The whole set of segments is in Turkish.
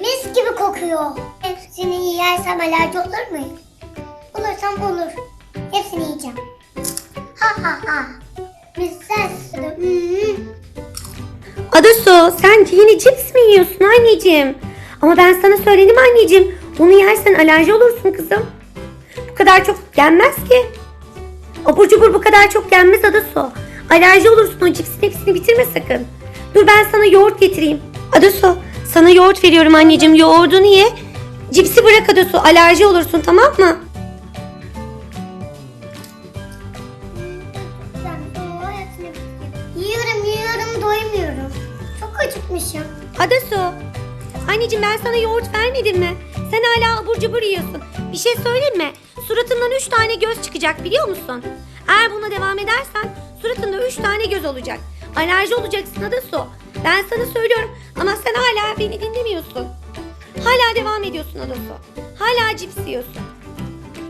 Mis gibi kokuyor. Hepsini yersem alerji olur muyum? Olursam olur. Hepsini yiyeceğim. Ha ha ha. Güzel suda. Adasu sen yine cips mi yiyorsun anneciğim? Ama ben sana söyledim anneciğim. Onu yersen alerji olursun kızım. Bu kadar çok yenmez ki. Abur cubur bu kadar çok yenmez Adasu. Alerji olursun o cipsin hepsini bitirme sakın. Dur ben sana yoğurt getireyim. Adasu sana yoğurt veriyorum anneciğim. Yoğurdunu ye. Cipsi bırak Adasu. Alerji olursun tamam mı? Yiyorum yiyorum doymuyorum. Çok acıkmışım. Adasu. Anneciğim ben sana yoğurt vermedim mi? Sen hala abur cubur yiyorsun. Bir şey söyleyeyim mi? Suratından üç tane göz çıkacak biliyor musun? Eğer buna devam edersen suratında üç tane göz olacak. Alerji olacaksın Adasu. Ben sana söylüyorum ama sen hala beni dinlemiyorsun. Hala devam ediyorsun Adasu. Hala cips yiyorsun.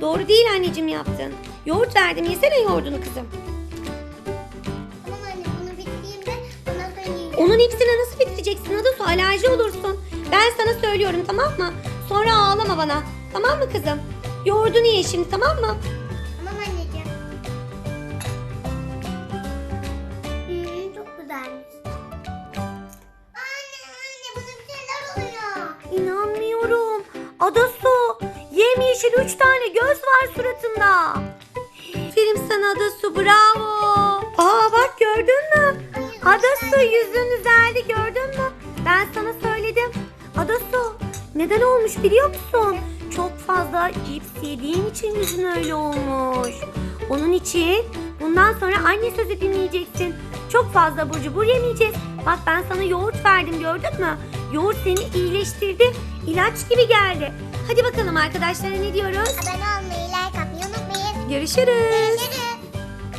Doğru değil anneciğim yaptın. Yoğurt verdim yesene yoğurdunu kızım. Tamam anne bunu bitireyim de ondan sonra yiyeceğim. Onun hepsini nasıl bitireceksin Adasu? Alerji olursun. Ben sana söylüyorum tamam mı? Sonra ağlama bana. Tamam mı kızım? Yoğurdunu ye şimdi tamam mı? İnanmıyorum. Adasu yemyeşil üç tane göz var suratında. Aferin sana Adasu bravo. Aa bak gördün mü? Adasu yüzün düzeldi gördün mü? Ben sana söyledim. Adasu neden olmuş biliyor musun? Çok fazla cips yediğin için yüzün öyle olmuş. Onun için bundan sonra anne sözü dinleyeceksin. Çok fazla abur cubur yemeyeceğiz. Bak ben sana yoğurt verdim gördün mü? Yoğurt seni iyileştirdi. İlaç gibi geldi. Hadi bakalım arkadaşlara ne diyoruz? Abone olmayı, like atmayı unutmayın. Görüşürüz.